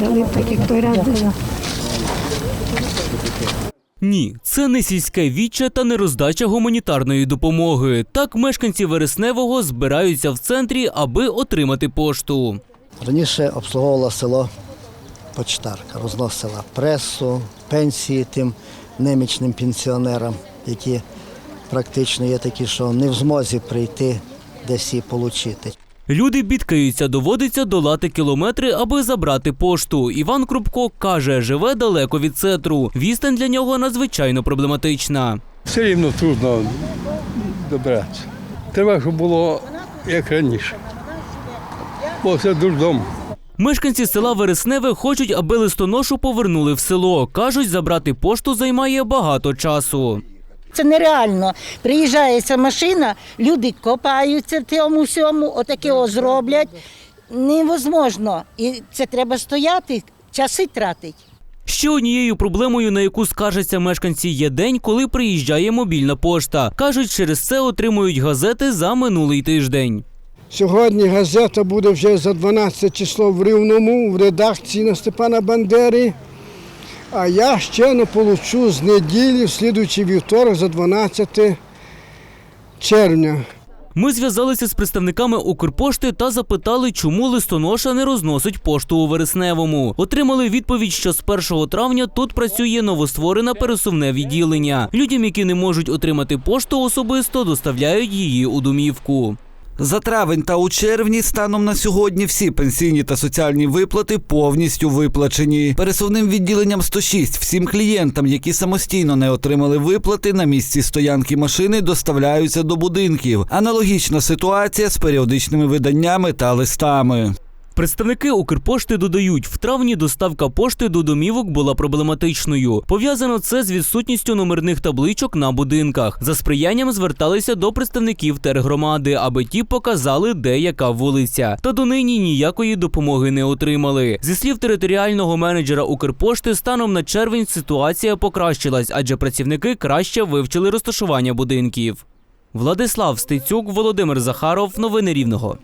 дали так, як той раз. Ні, це не сільське віче та не роздача гуманітарної допомоги. Так мешканці Вересневого збираються в центрі, аби отримати пошту. Раніше обслуговувала село почтарка, розносила пресу, пенсії тим немічним пенсіонерам, які практично є такі, що не в змозі прийти десь її отримати. Люди бідкаються, доводиться долати кілометри, аби забрати пошту. Іван Крупко каже, живе далеко від центру. Відстань для нього надзвичайно проблематична. Все рівно трудно добратися. Треба, щоб було як раніше. Бо все дурдом. Мешканці села Вересневе хочуть, аби листоношу повернули в село. кажуть, забрати пошту займає багато часу. Це нереально. Приїжджає ця машина, люди копаються в цьому всьому, отаке о зроблять. Невозможно. І це треба стояти, часи тратить. Ще однією проблемою, на яку скаржаться мешканці, є день, коли приїжджає мобільна пошта. кажуть, через це отримують газети за минулий тиждень. Сьогодні газета буде вже за 12 число в Рівному, в редакції на Степана Бандери. А я ще не получу з неділі, в слідуючий вівторок, за 12 червня. Ми зв'язалися з представниками Укрпошти та запитали, чому листоноша не розносить пошту у Вересневому. Отримали відповідь, що з 1 травня тут працює новостворене пересувне відділення. Людям, які не можуть отримати пошту особисто, доставляють її у домівку. За травень та у червні станом на сьогодні всі пенсійні та соціальні виплати повністю виплачені. Пересувним відділенням 106 всім клієнтам, які самостійно не отримали виплати, на місці стоянки машини доставляються до будинків. Аналогічна ситуація з періодичними виданнями та листами. Представники Укрпошти додають, в травні доставка пошти до домівок була проблематичною. Пов'язано це з відсутністю номерних табличок на будинках. За сприянням зверталися до представників тергромади, аби ті показали, де яка вулиця. Та донині ніякої допомоги не отримали. Зі слів територіального менеджера Укрпошти, станом на червень ситуація покращилась, адже працівники краще вивчили розташування будинків. Владислав Стецюк, Володимир Захаров. Новини Рівного.